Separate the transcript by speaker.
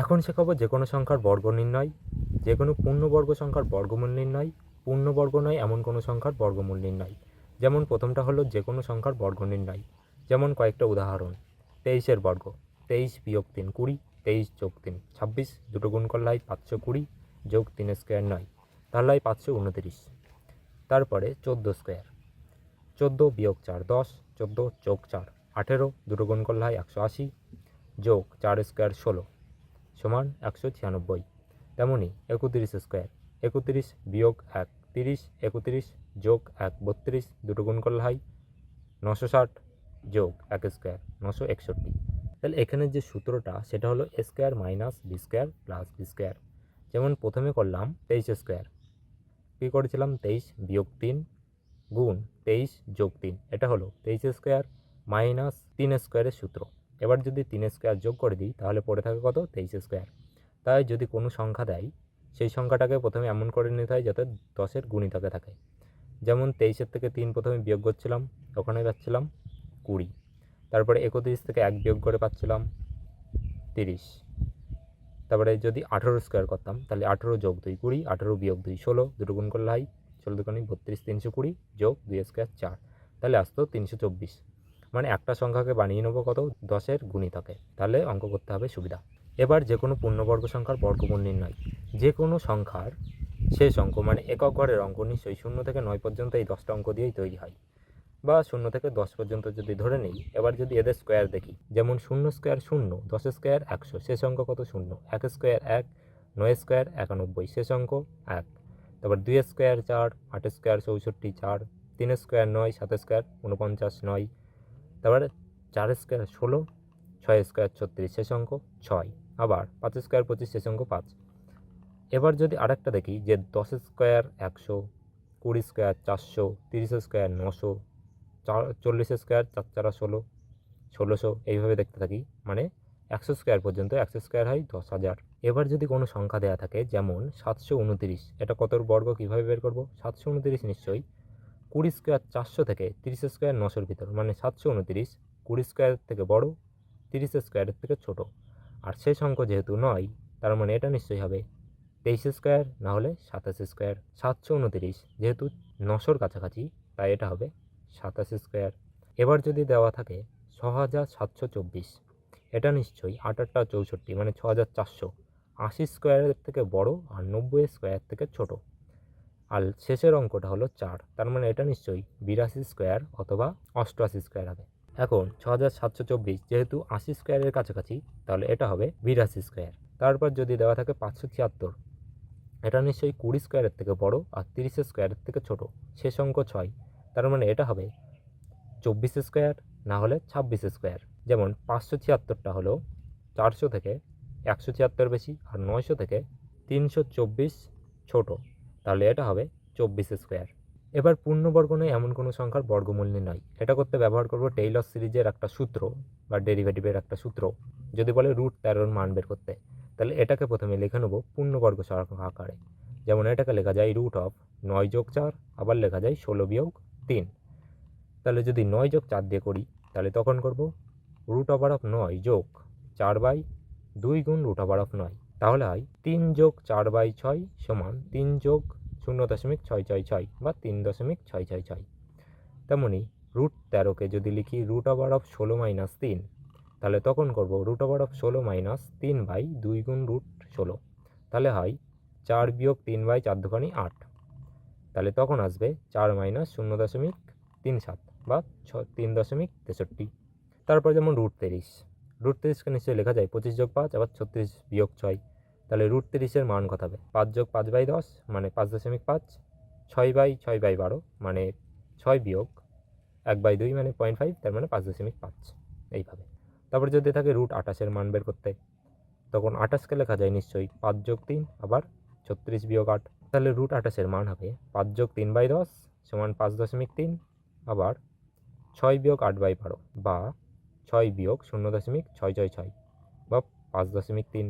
Speaker 1: এখন শেখাবো যে কোনো সংখ্যার বর্গ নির্ণয়, যে কোনো পূর্ণবর্গ সংখ্যার বর্গমূল নির্ণয়, পূর্ণবর্গ নয় এমন কোনো সংখ্যার বর্গমূল নির্ণয়। যেমন প্রথমটা হলো যে কোনো সংখ্যার বর্গ নির্ণয়। যেমন কয়েকটা উদাহরণ, তেইশের বর্গ, তেইশ বিয়োগ তিন কুড়ি, তেইশ যোগ তিন ছাব্বিশ, দুটো গুণ করলে হয় পাঁচশো কুড়ি যোগ তিন স্কোয়ার নয়, তাহলে হয় পাঁচশো উনতিরিশ। তারপরে চোদ্দ স্কোয়ার, চোদ্দ বিয়োগ চার দশ, চোদ্দ যোগ চার আঠেরো, দুটো গুণ করলে হয় একশো আশি, যোগ চার স্কোয়ার ষোলো। সমান একশো ছিয়ানব্বই। তেমনই একত্রিশ স্কোয়ার। একত্রিশ বিয়োগ এক, তিরিশ, একত্রিশ যোগ এক, বত্রিশ, দুটো গুণ করলে হয় নশো ষাট যোগ এক স্কোয়ার, নশো একষট্টি। তাহলে এখানের যে সূত্রটা, সেটা হলো A square minus B square plus B square. যেমন প্রথমে করলাম তেইশ স্কোয়ার। কী করেছিলাম? তেইশ বিয়োগ তিন গুণ তেইশ যোগ তিন। এটা হলো তেইশ স্কোয়ার মাইনাস তিন স্কোয়ারের সূত্র। এবার যদি তিন স্কোয়ার যোগ করে দিই, তাহলে পড়ে থাকে কত? তেইশ স্কোয়ার। তাই যদি কোনো সংখ্যা দেয়, সেই সংখ্যাটাকে প্রথমে এমন করে নিতে হয় যাতে দশের গুণিতকে থাকে। যেমন তেইশের থেকে তিন প্রথমে বিয়োগ করছিলাম, ওখানে পাচ্ছিলাম কুড়ি। তারপরে একত্রিশ থেকে এক বিয়োগ করে পাচ্ছিলাম তিরিশ। তারপরে যদি আঠেরো স্কোয়ার করতাম, তাহলে আঠেরো যোগ দুই কুড়ি, আঠেরো বিয়োগ দুই ষোলো, দুটো গুণ করলে হয় ষোলো দুগুণে বত্রিশ, তিনশো কুড়ি যোগ দুই স্কোয়ার চার। তাহলে আসতো তিনশো চব্বিশ। মানে একটা সংখ্যাকে বানিয়ে নেব কত? দশের গুণিতকে তাহলে অঙ্ক করতে হবে সুবিধা। এবার যে কোনো পূর্ণবর্গ সংখ্যার বর্গমূল নির্ণয়। যে কোনো সংখ্যার শেষ অঙ্ক মানে একক ঘরের অঙ্ক নিশ্চয়ই শূন্য থেকে নয় পর্যন্ত এই দশটা অঙ্ক দিয়েই তৈরি হয়। বা শূন্য থেকে দশ পর্যন্ত যদি ধরে নেই, এবার যদি এদের স্কোয়ার দেখি, যেমন শূন্য স্কোয়ার শূন্য, দশ স্কোয়ার একশো, শেষ অঙ্ক কত শূন্য? এক স্কোয়ার এক, নয় স্কোয়ার একানব্বই, শেষ অঙ্ক এক। তারপর দুই স্কোয়ার চার, আট স্কোয়ার চৌষট্টি চার, তিন স্কোয়ার নয়, সাত স্কোয়ার উনপঞ্চাশ নয় তারপরে চার স্কোয়ার ষোলো, ছয় স্কোয়ার ছত্রিশ শেষ অঙ্ক, ছয়। আবার পাঁচ স্কোয়ার পঁচিশ শেষ অঙ্ক, পাঁচ। এবার যদি আরেকটা দেখি যে দশ স্কোয়ার একশো, কুড়ি স্কোয়ার চারশো, তিরিশ স্কোয়ার নশো, চার, চল্লিশ স্কোয়ার চার চারা ষোলো, ষোলোশো, এইভাবে দেখতে থাকি। মানে একশো স্কোয়ার পর্যন্ত একশো স্কোয়ার হয় দশ হাজার। এবার যদি কোনো সংখ্যা দেওয়া থাকে, যেমন সাতশো উনতিরিশ, এটা কতর বর্গ, কীভাবে বের করব? সাতশো উনতিরিশ নিশ্চয়ই। কুড়ি স্কোয়ার চারশো থেকে তিরিশ স্কোয়ার নশোর ভিতর মানে সাতশো উনতিরিশ, কুড়ি স্কোয়ার থেকে বড়, তিরিশ স্কোয়ারের থেকে ছোট। আর শেষ অঙ্ক যেহেতু নয়, তার মানে এটা নিশ্চয়ই হবে তেইশ স্কোয়ার, না হলে সাতাশ স্কোয়ার, সাতশো উনতিরিশ, যেহেতু নশোর কাছাকাছি, তাই এটা হবে সাতাশ স্কোয়ার। এবার যদি দেওয়া থাকে ছ হাজার সাতশো চব্বিশ, এটা নিশ্চয়ই আট আটটা চৌষট্টি মানে ছ হাজার চারশো। আশি স্কোয়ারের থেকে বড় আর নব্বই স্কোয়ার থেকে ছোট। আর শেষের অঙ্কটা হলো চার। তার মানে এটা নিশ্চয়ই বিরাশি স্কোয়ার অথবা অষ্টআশি স্কোয়ার হবে। এখন ছ হাজার সাতশো চব্বিশ যেহেতু আশি স্কোয়ারের কাছাকাছি, তাহলে এটা হবে বিরাশি স্কোয়ার। তারপর যদি দেওয়া থাকে পাঁচশো ছিয়াত্তর, এটা নিশ্চয়ই কুড়ি স্কোয়ারের থেকে বড় আর তিরিশ স্কোয়ারের থেকে ছোট। শেষ অঙ্ক ছয়। তার মানে এটা হবে চব্বিশ স্কোয়ার, না হলে ছাব্বিশ স্কোয়ার। যেমন পাঁচশো ছিয়াত্তরটা হলো চারশো থেকে একশো ছিয়াত্তর বেশি আর নয়শো থেকে তিনশো চব্বিশ ছোট। তাহলে এটা হবে চব্বিশ স্কোয়ার। এবার পূর্ণবর্গ নয় এমন কোনো সংখ্যার বর্গমূল নয়। এটা করতে ব্যবহার করব টেইলর সিরিজের একটা সূত্র বা ডেরিভেটিভের একটা সূত্র। যদি বলে রুট তেরোর মান বের করতে, তাহলে এটাকে প্রথমে লিখে নেব পূর্ণবর্গ সংখ্যা আকারে। যেমন এটাকে লেখা যায় রুট অফ নয় যোগ চার, আবার লেখা যায় ষোলো বিয়োগ তিন। তাহলে যদি নয় যোগ চার দিয়ে করি, তাহলে তখন করব রুট ওভার অফ নয় যোগ চার বাই দুই গুণ রুট ওভার অফ নয়। তাহলে হয় তিন যোগ চার বাই ছয় সমান তিন যোগ শূন্য দশমিক ছয় ছয় ছয় বা তিন দশমিক ছয় ছয় ছয়। তেমনই রুট তেরোকে যদি লিখি রুট ওভার অফ ষোলো মাইনাস তিন, তাহলে তখন করব রুট ওভার অফ ষোলো মাইনাস তিন বাই দুই গুণ রুট ষোলো। তাহলে হয় চার বিয়োগ তিন বাই চার দোকানি আট। তাহলে তখন আসবে চার মাইনাস শূন্য দশমিক তিন সাত বা ছ তিন দশমিক তেষট্টি। তারপর যেমন রুট তিরিশ। রুট তিরিশকে নিশ্চয়ই লেখা যায়, পঁচিশ যোগ পাঁচ, আবার ছত্রিশ বিয়োগ ছয়। তাহলে রুট তিরিশের মান কত হবে পাঁচ যোগ পাঁচ বাই দশ মানে পাঁচ দশমিক পাঁচ, ছয় বাই ছয় বাই বারো মানে ছয় বিয়োগ এক বাই দুই মানে পয়েন্ট ফাইভ, তার মানে পাঁচ দশমিক পাঁচ, এইভাবে। তারপর যদি থাকে রুট আঠাশের মান বের করতে, তখন আঠাশকে লেখা যায় নিশ্চয়ই পাঁচ যোগ তিন, আবার ছত্রিশ বিয়োগ আট। তাহলে রুট আঠাশের মান হবে পাঁচ যোগ তিন বাই দশ সমান পাঁচ দশমিক তিন, আবার ছয় বিয়োগ আট বাই বারো, বা ছয় বিয়োগ শূন্য দশমিক ছয় ছয় ছয় বা পাঁচ দশমিক তিন।